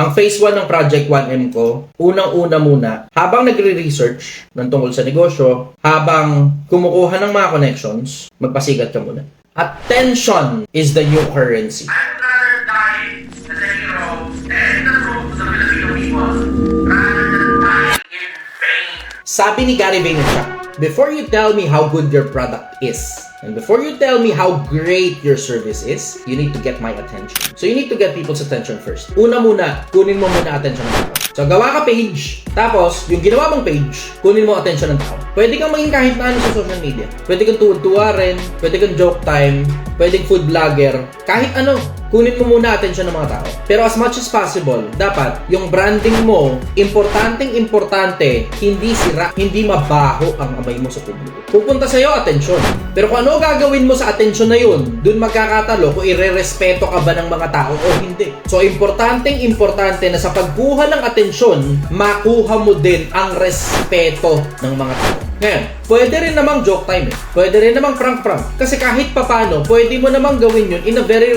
Ang phase 1 ng Project 1M ko, unang-una muna, habang nagre-research ng tungkol sa negosyo, habang kumukuha ng mga connections, magpasigat ka muna. Attention is the new currency. I'd rather die as a hero and the to the Filipino people rather than die in vain. Sabi ni Gary Vaynerchuk, before you tell me how good your product is, and before you tell me how great your service is, you need to get my attention. So you need to get people's attention first. Una muna, kunin mo muna attention ng tao. So gawa ka page, tapos yung ginawa mong page, kunin mo attention ng tao. Pwede kang maging kahit na ano sa social media. Pwede kang tuwa rin, pwede kang joke time, pwedeng food vlogger, kahit ano, kunin mo muna attention ng mga tao. Pero as much as possible, dapat yung branding mo, importanteng importante, hindi sira, hindi mabaho ang amay mo sa publiko. Pupunta sa'yo attention. Pero kung ano gagawin mo sa attention na yun, dun magkakatalo kung ire-respeto ka ba ng mga tao o hindi. So, importanteng importante na sa pagkuha ng atensyon, makuha mo din ang respeto ng mga tao. Ngayon, pwede rin namang joke time eh. Pwede rin namang prank-prank. Kasi kahit papano, pwede mo namang gawin yun in a very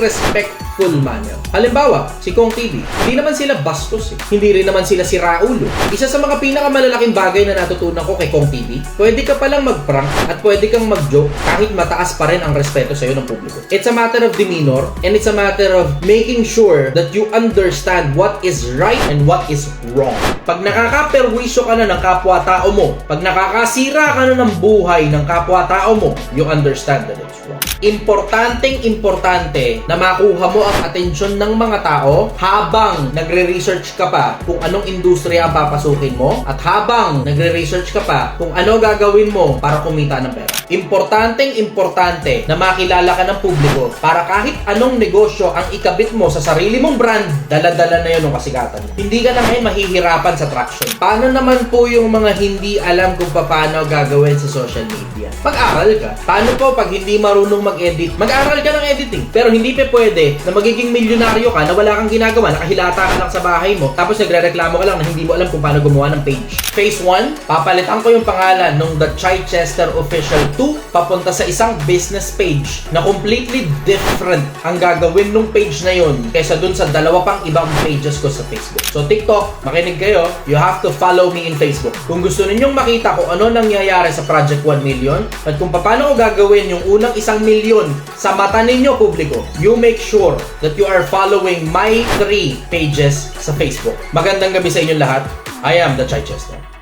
respectful manner. Halimbawa, si Kong TV, hindi naman sila bastos eh. Hindi rin naman sila si Raulo. Isa sa mga pinakamalalaking bagay na natutunan ko kay Kong TV, pwede ka palang mag-prank at pwede kang mag-joke kahit mataas pa rin ang respeto sa'yo ng publiko. It's a matter of demeanor and it's a matter of making sure that you understand what is right and what is wrong. Pag nakakaperwisyo ka na ng kapwa-tao mo, pag nakakasira ka na ng buhay ng kapwa-tao mo, you understand that it's wrong. Importanteng importante na makuha mo ang atensyon ng mga tao habang nagre-research ka pa kung anong industriya ang papasukin mo at habang nagre-research ka pa kung ano gagawin mo para kumita ng pera. Importanteng importante na makilala ka ng publiko para kahit anong negosyo ang ikabit mo sa sarili mong brand, dala-dala na yun ng kasigatan. Hindi ka na ngayon mahihirapan sa traction. Paano naman po yung mga hindi alam kung paano gagawin sa social media? Mag-aral ka. Paano po pag hindi marunong mag-edit? Mag-aral ka ng editing. Pero hindi pa pwede na magiging milyonaryo ka na wala kang ginagawa, nakahilata ka lang sa bahay mo, tapos nagre-reklamo ka lang na hindi mo alam kung paano gumawa ng page. Phase 1, papalitan ko yung pangalan nung The Chichester Official 2 papunta sa isang business page na completely different ang gagawin nung page na yun kaysa dun sa dalawa pang ibang pages ko sa Facebook. So TikTok, makinig kayo, you have to follow me in Facebook. Kung gusto ninyong makita kung ano nangyayari sa Project 1 Million at kung paano ko gagawin yung unang isang milyon sa mata ninyo publiko, you make sure that you are following my three pages sa Facebook. Magandang gabi sa inyong lahat. I am the Chichester.